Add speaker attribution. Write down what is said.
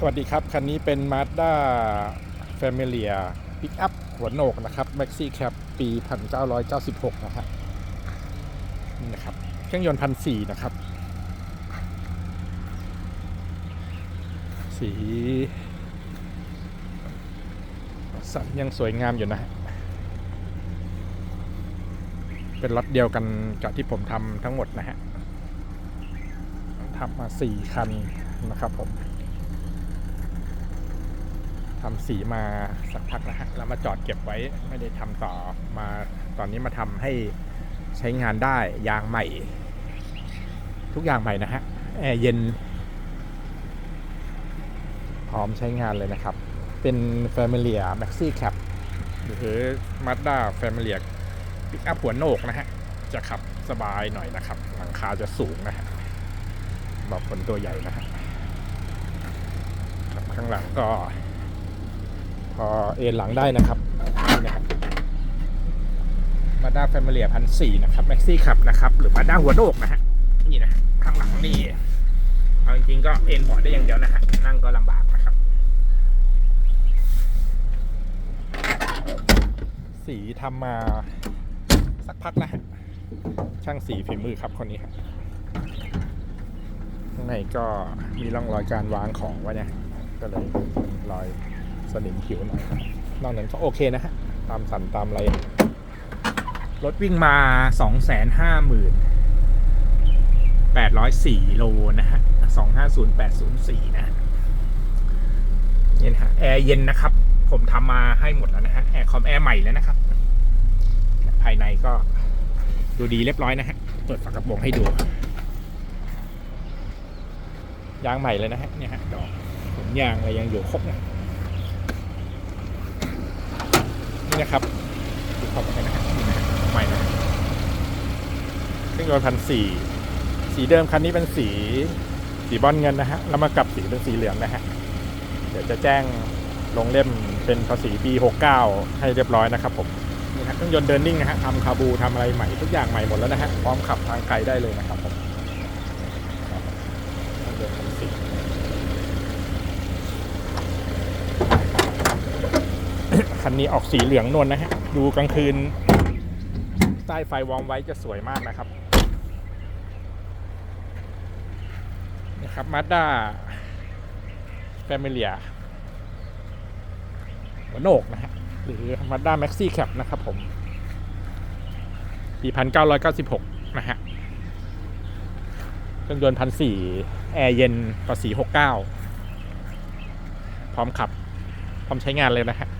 Speaker 1: สวัสดีครับ คันนี้เป็น Mazda Familia Pickup หัวโหนกนะครับ Maxi Cab ปี 1996 นะฮะนี่นะครับ เครื่องยนต์พันสี่นะครับ สี สันยังสวยงามอยู่นะฮะเป็นรถเดียวกันกับที่ผมทำทั้งหมดนะฮะทำมาสี่คันนะครับผม ทำสีมาสักพักนะฮะแล้วมาจอดเก็บไว้ไม่ได้ทำต่อมาตอนนี้มาทำให้ใช้งานได้ยางใหม่ ทุกอย่างใหม่นะฮะแอร์เย็น พร้อมใช้งานเลยนะครับ เป็น Familia Maxi Cab หรือ Mazda Familia Pick Up หัวโนกนะฮะ จะขับสบายหน่อยนะครับ หลังคาจะสูงนะฮะบอกคนตัวใหญ่นะฮะครับข้างหลังก็ เอนหลังได้นะครับนี่นะครับมาด้าแฟมิเลียพันสี่นะครับแม็กซี่ขับนะครับ หรือมาด้าหัวโดกนะฮะนี่นะข้างหลังนี่เอาจริงๆก็เอนพอร์ตได้อย่างเดียวนะฮะนั่งก็ลำบากนะครับ สีทำมาสักพักแล้วฮะช่างสีฝีมือครับคนนี้ครับข้างในก็มีร่องรอยการวางของไว้เนี่ยก็เลยรอย สนิมผิวหน่อยนอกนั้นก็โอเคนะฮะ ตามสันตามอะไร รถวิ่งมา 250,804 โลนะฮะ 250804 นะฮะนี่นะฮะ แอร์เย็นนะครับ ผมทำมาให้หมดแล้วนะฮะ แอร์คอมแอร์ใหม่แล้วนะครับ ภายในก็ดูดีเรียบร้อยนะฮะ เปิดฝากระโปรงให้ดู ยางใหม่เลยนะฮะ เนี่ยฮะดอกผลยางอะไรยังอยู่ครบนะ นี่นะครับดูขอบไปนะฮะนี่นะฮะใหม่นะฮะเครื่องยนต์พันสี่สีเดิมคันนี้เป็นสีสีบอลเงินนะฮะแล้วมากลับสีเป็นสีเหลืองนะฮะเดี๋ยวจะแจ้งลงเล่มเป็นภาษีปี 69 ให้เรียบร้อยนะครับผมนี่ฮะเครื่องยนต์เดินนิ่งนะฮะทำคาบูทำอะไรใหม่ทุกอย่างใหม่หมดแล้วนะฮะพร้อมขับทางไกลได้เลยนะครับผมเครื่องยนต์พันสี่ คันนี้ออกสีเหลืองนวลนะฮะ ดูกลางคืน ใต้ไฟวอร์มไว้จะสวยมากนะครับนะครับมาด้าแฟมิเลียหัวโหนกนะฮะหรือมาด้าแม็กซี่แคปนะครับผมปีพันเก้าร้อยเก้าสิบหกนะฮะเครื่องยนต์พันสี่แอร์เย็นภาษีหกเก้าพร้อมขับ พร้อมใช้งานเลยนะฮะ